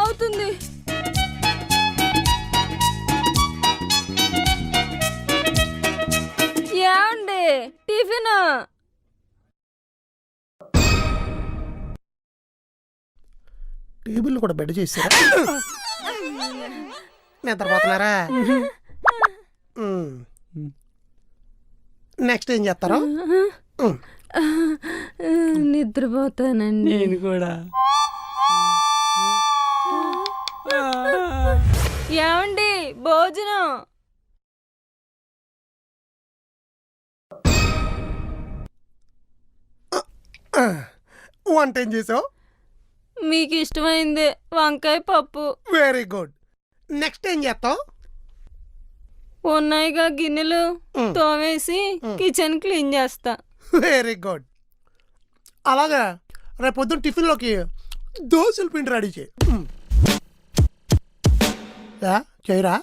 అవుతుంది. ఏమండి? Tiffin. Table కూడా బెడ్ చేశారా నిద్రపోతున్నారా? నెక్స్ట్ ఏం చేస్తారు. నిద్రపోతానండి. నేను కూడా. ఏమండి భోజనం? వంట ఏం చేసావు? మీకు ఇష్టమైంది వంకాయ పప్పు. Very good. నెక్స్ట్ ఏం చేస్తావు? ఉన్నాయిగా గిన్నెలు. తోమేసి కిచెన్ క్లీన్ చేస్తా. Very good. అలాగా రేపు పొద్దున్న టిఫిన్లోకి దోశల పిండి రెడీ చేయి. చేయరా?